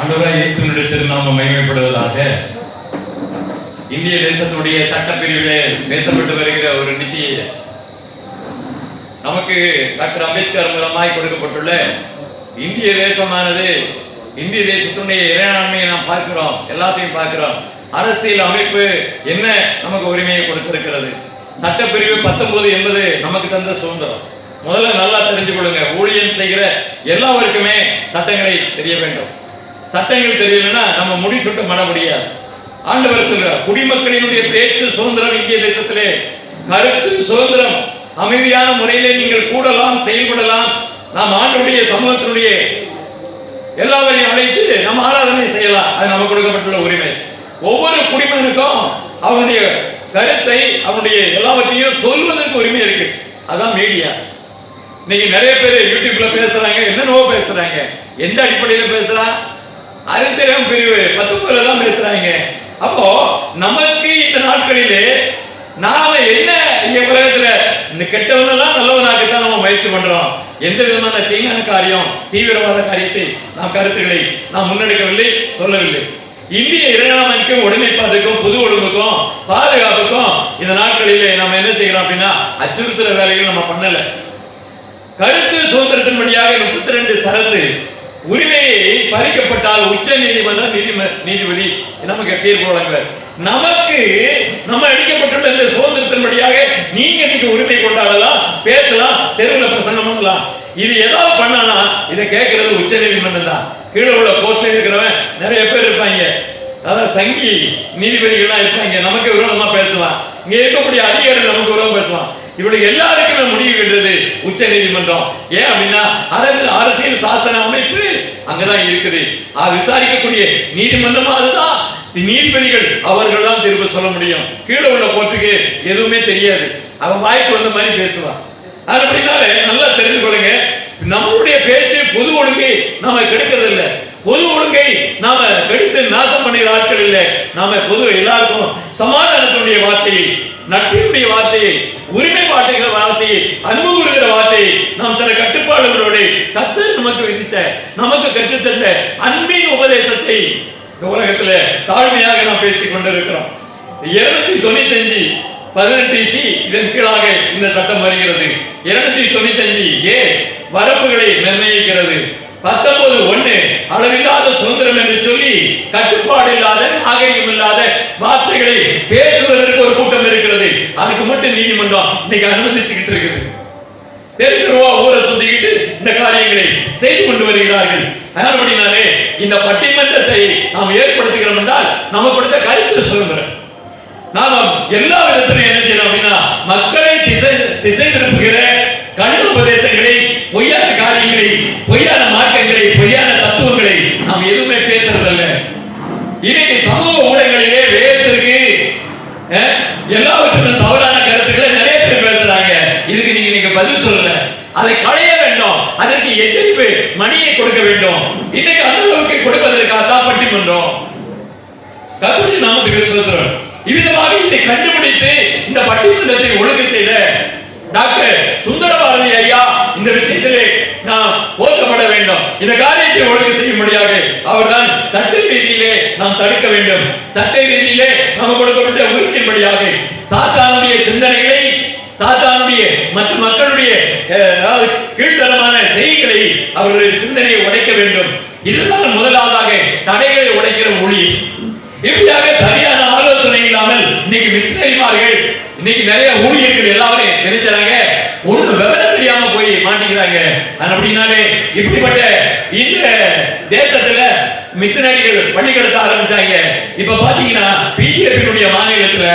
ஆண்டவராய் இயேசுனுடைய திருநாமம் மகிமைப்படுவதாக. இந்திய தேசத்துடைய சட்டப்பிரிவிலே பேசப்பட்டு வருகிற ஒரு நிதி நமக்கு டாக்டர் அம்பேத்கர் மூலமாய் கொடுக்கப்பட்டுள்ள இந்திய தேசமானது இந்திய தேசத்துடைய இறையாண்மையை நாம் பார்க்கிறோம் எல்லாத்தையும் பார்க்கிறோம். அரசியல் அமைப்பு என்ன நமக்கு உரிமையை கொடுத்திருக்கிறது? சட்டப்பிரிவு பத்தொன்பது என்பது நமக்கு தந்த சுதந்திரம். முதல்ல நல்லா தெரிஞ்சு கொள்ளுங்க ஊழியம் செய்கிற எல்லாருக்குமே சட்டங்களை தெரிய வேண்டும். சட்டங்கள் தெரியலன்னா நம்ம முடிசூட்ட பண்ண முடியாது. ஆண்டவர் சொல்றார் குடிமக்களினுடைய பேச்சு சுதந்திரம் இந்திய தேசத்திலே. கருத்து சுதந்திரம். அமைதியான முறையிலே நீங்கள் கூடலாம் செயல்படலாம். நாம் ஆண்டுடைய சமூகத்தினுடைய எல்லாவரையும் அழைத்து நம்ம ஆராதனை செய்யலாம். அது நமக்கு கொடுக்கப்பட்டுள்ள உரிமை. ஒவ்வொரு குடிமகனுக்கும் அவனுடைய கருத்தை அவனுடைய எல்லாவற்றையும் சொல்வதற்கு உரிமை இருக்கு. அதான் மீடியா இன்னைக்கு நிறைய பேர் யூடியூப்ல பேசுறாங்க என்னென்னவோ பேசுறாங்க. எந்த அடிப்படையில் பேசுறா அரசியலம் பிரிவு. பத்து தான் பேசுறாங்க. அப்போ நமக்கு இந்த நாட்களிலே நாம என்ன இந்த உலகத்துல? கெட்டவனெல்லாம் நல்லவனாகத்தான் நம்ம முயற்சி பண்றோம். எந்த விதமான தீங்கான காரியம் தீவிரவாத காரியத்தை நாம் கருத்துக்களை நாம் முன்னெடுக்கவில்லை சொல்லவில்லை. இந்திய இறையாண்மைக்கும் ஒருமைப்பாட்டுக்கும் புது ஒழுங்குக்கும் பாதுகாப்புக்கும் இந்த நாட்களிலே நம்ம என்ன செய்யறோம் அப்படின்னா அச்சுறுத்துற வேலைகள் நம்ம பண்ணல. கருத்து சுதந்திரத்தின் வழியாக முப்பத்தி ரெண்டு சரத்து உரிமையை பறிக்கப்பட்டால் உச்ச நீதிமன்ற நீதிம நீதிபதி. நமக்கு தீர்ப்பு வழங்குவார் நமக்கு நம்ம அடிக்கப்பட்டுள்ள இந்த சுதந்திரத்தின் வழியாக நீங்க இன்னைக்கு உரிமை கொண்டாடலாம் பேசலாம் தெருவில் பிரசங்கம் பண்ணலாம். இது ஏதாவது பண்ணானா இதை கேட்கறது உச்ச நீதிமன்றம் தான். கீழே உள்ள கோர்ட்ல இருக்கிறவன் நிறைய பேர் இருப்பாங்க. அதாவது சங்கி நீதிபதிகள்லாம் இருப்பாங்க. நமக்கு விரோதமா பேசுவான். இங்க இருக்கக்கூடிய அதிகாரிகள் நமக்கு விரோதம் பேசுவான். இவளுக்கு எல்லாரும் உச்ச நீதிமன்றம் ஏன் அப்படின்னா அரசியல் சாசன அமைப்பு அங்கதான் இருக்குது. அது விசாரிக்கக்கூடிய நீதிமன்றமும் அதுதான். நீதிபதிகள் அவர்கள் தான் திரும்ப சொல்ல முடியும். கீழே உள்ள கோர்ட்டுக்கு எதுவுமே தெரியாது. அவன் வாய்ப்பு வந்த மாதிரி பேசுவான். அது அப்படின்னாலே நல்லா தெரிந்து கொள்ளுங்க. நம்மளுடைய பேச்சு பொது ஒழுங்கை நாம கெடுக்கிறது இல்லை பொது ஒழுங்கை நாம எடுத்து நாசம் பண்ணுகிற ஆட்கள் இல்லை. நாம பொது எல்லாருக்கும் சமாதானத்தினுடைய வார்த்தையை நட்பினுடைய வார்த்தையை உரிமை பாட்டுகிற வார்த்தையை அன்பு கூறுகிற வார்த்தையை நாம் சில கட்டுப்பாடுகளோடு கத்து நமக்கு விதித்த நமக்கு கற்றுத்தந்த அன்பின் உபதேசத்தை இந்த உலகத்துல தாழ்மையாக நாம் பேசிக் கொண்டிருக்கிறோம். இருநூத்தி தொண்ணூத்தி அஞ்சு பதினெட்டு சி இதன் கீழாக இந்த சட்டம் வருகிறது. இருநூத்தி தொண்ணூத்தி அஞ்சு ஏ வரப்புகளை நிர்ணயிக்கிறது பத்தொன்பது ஒண்ணு அளவில்லாத சுதந்திரம் என்று சொல்லி கட்டுப்பாடு இல்லாத நாகரிகம் இல்லாத வார்த்தைகளை பேசுவதற்கு ஒரு கூட்டம் இருக்கிறது. அதுக்கு மட்டும் நீதிமன்றம் இன்னைக்கு அனுமதிச்சுக்கிட்டு இருக்குது. தெருக்கு ஊரை சுத்திக்கிட்டு இந்த காரியங்களை செய்து கொண்டு வருகிறார்கள். அதனாலே இந்த பட்டிமன்றத்தை நாம் ஏற்படுத்துகிறோம் என்றால் நம்ம கொடுத்த கருத்து சுதந்திரம். நாம எல்லா விதத்திலும் என்ன செய்யணும் அப்படின்னா மக்களை திசை திசை திருப்புகிற கண்டு உபதேசங்களை பொய்யான காரியங்களை பொய்யான மார்க்கங்களை பொய்யான தத்துவங்களை நாம் எதுவுமே பேசுறதில்ல இன்னைக்கு சமூக ஊடகங்களிலே வேதத்திற்கு அஹ், எல்லாவற்றிலும் தவறான கருத்துக்களை நிறைய பேர் பேசுறாங்க இதுக்கு நீங்க நீங்க பதில் சொல்லல அதை களைய வேண்டும் அதற்கு எச்சரிப்பு மணியை கொடுக்க வேண்டும். இன்னைக்கு அந்த கொடுப்பதற்காக தான் பட்டிமன்றம். கத்துடைய நாமத்துக்கு சுதந்திரம் இவ்விதமாக இதை கண்டுபிடித்து இந்த பட்டிமன்றத்தை ஒழுங்கு செய்த டாக்டர் சுந்தர பாரதி ஐயா இந்த விஷயத்திலே நாம் போற்றப்பட வேண்டும். இந்த காரியத்தை ஒழுங்கு செய்ய முடியாது அவர்தான் சட்ட ரீதியிலே நாம் தடுக்க வேண்டும். சட்ட ரீதியிலே நாம் கொடுக்கப்பட்ட உறுதியின்படியாக சாத்தானுடைய சிந்தனைகளை சாத்தானுடைய மற்ற மக்களுடைய கீழ்த்தரமாக அவர்களுடைய சிந்தனையை உடைக்க வேண்டும். இதுதான் முதலாவதாக தடைகளை உடைக்கிற மொழி. இப்படியாக சரியான ஆலோசனை இல்லாமல் இன்னைக்கு மிஸ்னரிமார்கள் இன்னைக்கு நிறைய ஊழியர்கள் எல்லாரும் நினைச்சாங்க ஒண்ணு விவரம் தெரியாம போய் மாட்டிக்கிறாங்க. அப்படின்னாலே இப்படிப்பட்ட இந்த தேசத்துல மிஷினரிகள் கடத்த ஆரம்பிச்சாங்க. இப்ப பாத்தீங்கன்னா பிஜேபியினுடைய மாநிலத்துல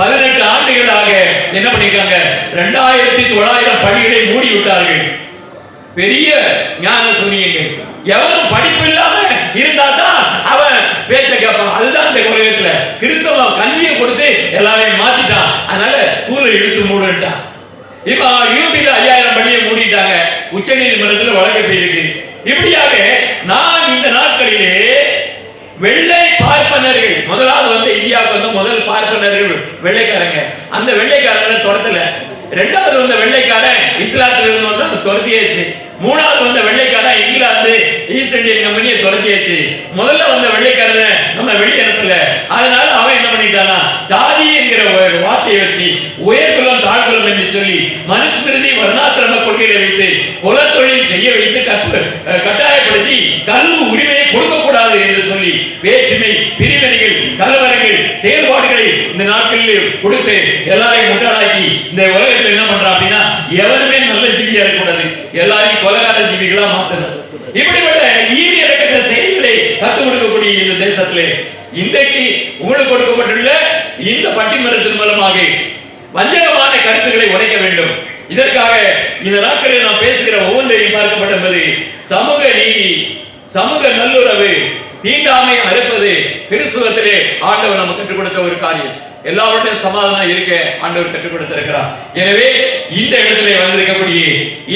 பதினெட்டு ஆண்டுகளாக என்ன பண்ணிருக்காங்க? ரெண்டாயிரத்தி தொள்ளாயிரம் பள்ளிகளை மூடி விட்டார்கள் பெரிய ஞான சூனியங்கள் எவனும் படிப்பு இல்லாம இருந்தா தான் அவன் பேச்ச கேட்பான். அதுதான் இந்த உலகத்துல கிறிஸ்தவ கல்வியை கொடுத்து எல்லாரையும் மாத்திட்டான். அதனால ஸ்கூல்ல இழுத்து மூடுட்டான் இப்ப யூபியில ஐயாயிரம் பள்ளியை மூடிட்டாங்க. உச்ச நீதிமன்றத்தில் வழக்கு போயிருக்கு. இப்படியாக நான் இந்த நாட்களிலே வெள்ளை பார்ப்பனர்கள் முதலாவது வந்து இந்தியாவுக்கு வந்து முதல் பார்ப்பனர்கள் வெள்ளைக்காரங்க. அந்த வெள்ளைக்காரங்களை தொடத்துல ரெண்டாவது வந்த வெள்ளைக்காரன் இஸ்லாத்துல இருந்து வந்து அது துரத்தியாச்சு. மூணாவது வந்த வெள்ளைக்காரன் இங்கிலாந்து ஈஸ்ட் இந்தியன் கம்பெனியை துரத்தியாச்சு. முதல்ல வந்த வெள்ளைக்காரனை நம்ம வெளியே அனுப்பல. அதனால அவன் என்ன பண்ணிட்டானா ஜாதி என்கிற ஒரு வார்த்தையை வச்சு உயர்குலம் தாழ்குலம் என்று சொல்லி மனுஸ்மிருதி வர்ணாசிரம கொள்கையை வைத்து குலத்தொழில் செய்ய வைத்து கற்ப- கட்டாயப்படுத்தி கல்வி உரிமையை கொடுக்க கூடாது என்று சொல்லி வேற்றுமை செயல்பாடுகளை இந்த நாட்களில் கொடுத்து எல்லாரையும் முட்டாளாக்கி இந்த உலகத்தில் என்ன பண்றான் அப்படின்னா எவருமே நல்ல ஜீவியா இருக்கக்கூடாது எல்லாரையும் கொலகார ஜீவிகளா மாத்தணும். இப்படிப்பட்ட ஈவி இறக்கிற செய்திகளை கற்றுக் கொடுக்கக்கூடிய இந்த தேசத்திலே இன்றைக்கு உங்களுக்கு கொடுக்கப்பட்டுள்ள இந்த பட்டிமன்றத்தின் மூலமாக வஞ்சகமான கருத்துக்களை உடைக்க வேண்டும். இதற்காக இந்த நாட்களில் நாம் பேசுகிற ஒவ்வொன்றையும் பார்க்கப்பட்டது சமூக நீதி சமூக நல்லுறவு தீண்டாமை அறுப்பது கிறிஸ்துவத்திலே ஆண்டவர் நமக்கு கற்றுக் கொடுத்த ஒரு காரியம். எல்லாருடைய சமாதானம் இருக்க ஆண்டவர் கற்றுக் கொடுத்திருக்கிறார் எனவே இந்த இடத்துல வந்திருக்கக்கூடிய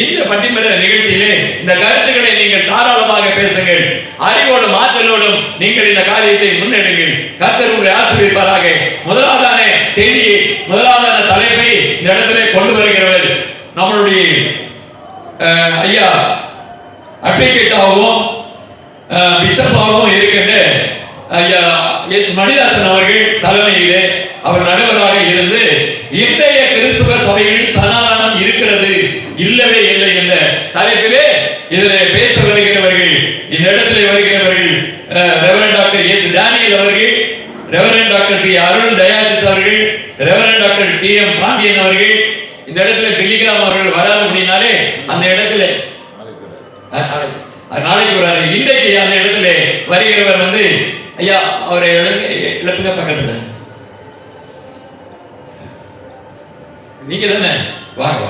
இந்த பட்டிமன்ற நிகழ்ச்சியிலே இந்த கருத்துக்களை நீங்கள் தாராளமாக பேசுங்கள். அறிவோடும் ஆற்றலோடும் நீங்கள் இந்த காரியத்தை முன்னெடுங்கள். கர்த்தர் உங்களை ஆசிரியப்பாராக முதலாவதான செய்தியை முதலாவதான தலைப்பை இந்த இடத்துல கொண்டு வருகிறவர் நம்மளுடைய அஹ், ஐயா அட்வொகேட்டாகவும் பிஷப்பாகவும் இருக்கின்ற ஐயா எஸ் மணிதாசன் அவர்கள் தலைமையிலே அவர் நடுவராக இருந்து இன்றைய கிறிஸ்துவ சபையில் சனாதானம் இருக்கிறது. இல்லவே இல்லை என்ற தலைப்பிலே இதில் பேச வருகிறவர்கள் இந்த இடத்துல வருகிறவர்கள் reverend reverend doctor S Daniel அவர்கள் ரெவரண்ட் டாக்டர் டி அருண் டயாசிஸ் அவர்கள் reverend doctor D M Pandian அவர்கள் இந்த இடத்துல டெல்லிகிராம் அவர்கள் வராது அப்படின்னாலே அந்த இடத்துல நாளைக்கு ஐயா அவரை இழப்புங்க பக்கத்துல நீங்க தானே வாங்க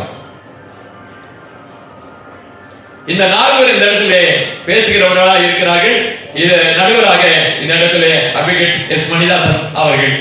இந்த நால்வர் இந்த இடத்துல பேசுகிறவர்களாக இருக்கிறார்கள். இது நடுவராக இந்த இடத்துல அபிகட் எஸ் மணிதாசன் அவர்கள்.